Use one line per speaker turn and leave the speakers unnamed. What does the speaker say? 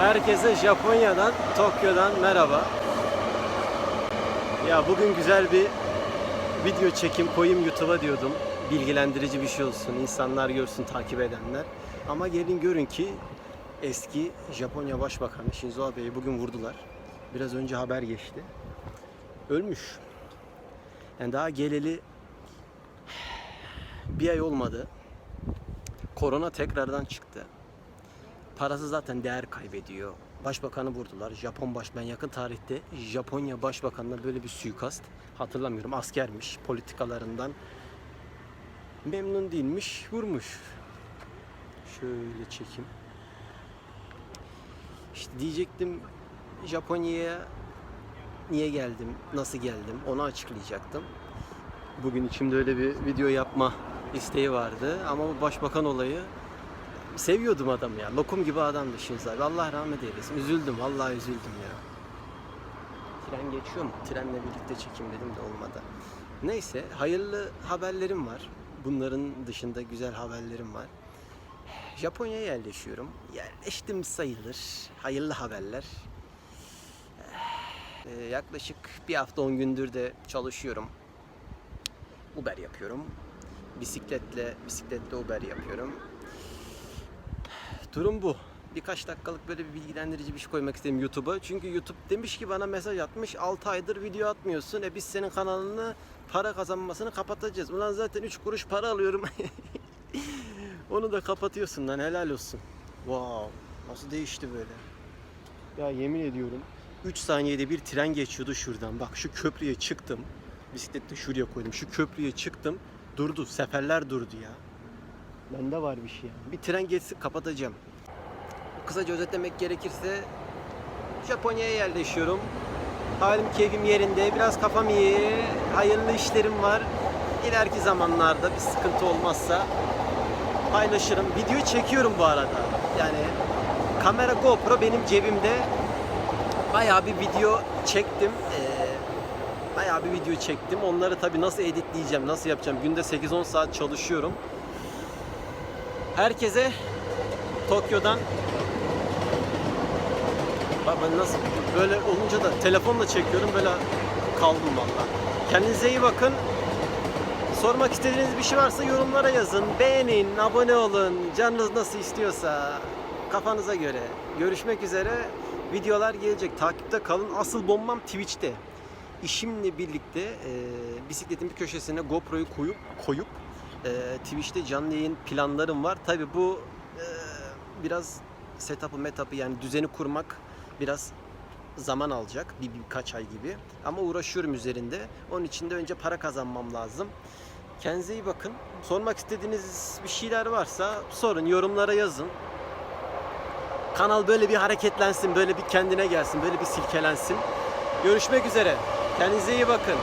Herkese Japonya'dan, Tokyo'dan merhaba. Ya bugün güzel bir video çekim koyayım YouTube'a diyordum. Bilgilendirici bir şey olsun, insanlar görsün, takip edenler. Ama gelin görün ki eski Japonya Başbakanı Shinzo Abe'yi bugün vurdular. Biraz önce haber geçti. Ölmüş. Yani daha geleli bir ay olmadı. Korona tekrardan çıktı. Parası zaten değer kaybediyor. Başbakanı vurdular. Japon baş ben yakın tarihte Japonya başbakanına böyle bir suikast hatırlamıyorum. Askermiş politikalarından memnun değilmiş, vurmuş. Şöyle çekim. İşte diyecektim Japonya'ya niye geldim, nasıl geldim onu açıklayacaktım. Bugün içimde öyle bir video yapma isteği vardı ama bu başbakan olayı seviyordum adamı ya. Lokum gibi adamdı abi. Allah rahmet eylesin. Üzüldüm. Vallahi üzüldüm ya. Tren geçiyor mu? Trenle birlikte çekim dedim de olmadı. Neyse hayırlı haberlerim var. Bunların dışında güzel haberlerim var. Japonya'ya yerleşiyorum. Yerleştim sayılır. Hayırlı haberler. Ee, yaklaşık bir hafta 10 gündür de çalışıyorum. Uber yapıyorum. Bisikletle bisikletle Uber yapıyorum. Durum bu. Birkaç dakikalık böyle bir bilgilendirici bir şey koymak istedim YouTube'a. Çünkü YouTube demiş ki bana mesaj atmış. 6 aydır video atmıyorsun. E biz senin kanalını para kazanmasını kapatacağız. Ulan zaten 3 kuruş para alıyorum. Onu da kapatıyorsun lan helal olsun. Wow. Nasıl değişti böyle? Ya yemin ediyorum 3 saniyede bir tren geçiyordu şuradan. Bak şu köprüye çıktım. Bisikleti şuraya koydum. Şu köprüye çıktım. Durdu. Seferler durdu ya. Bende var bir şey. Bir tren geçsin kapatacağım. Kısaca özetlemek gerekirse Japonya'ya yerleşiyorum. Halim keyfim yerinde. Biraz kafam iyi. Hayırlı işlerim var. İleriki zamanlarda bir sıkıntı olmazsa paylaşırım. Videoyu çekiyorum bu arada. Yani kamera GoPro benim cebimde. Bayağı bir video çektim. Ee, bayağı bir video çektim. Onları tabii nasıl editleyeceğim, nasıl yapacağım? Günde 8-10 saat çalışıyorum. Herkese Tokyo'dan Bak ben nasıl böyle olunca da telefonla çekiyorum böyle kaldım valla. Kendinize iyi bakın. Sormak istediğiniz bir şey varsa yorumlara yazın. Beğenin, abone olun. Canınız nasıl istiyorsa kafanıza göre. Görüşmek üzere. Videolar gelecek. Takipte kalın. Asıl bombam Twitch'te. İşimle birlikte e, bisikletin bir köşesine GoPro'yu koyup koyup e, Twitch'te canlı yayın planlarım var. Tabi bu e, biraz setup'ı metup'ı yani düzeni kurmak biraz zaman alacak. Bir, birkaç ay gibi. Ama uğraşıyorum üzerinde. Onun için de önce para kazanmam lazım. Kendinize iyi bakın. Sormak istediğiniz bir şeyler varsa sorun, yorumlara yazın. Kanal böyle bir hareketlensin, böyle bir kendine gelsin, böyle bir silkelensin. Görüşmek üzere. Kendinize iyi bakın.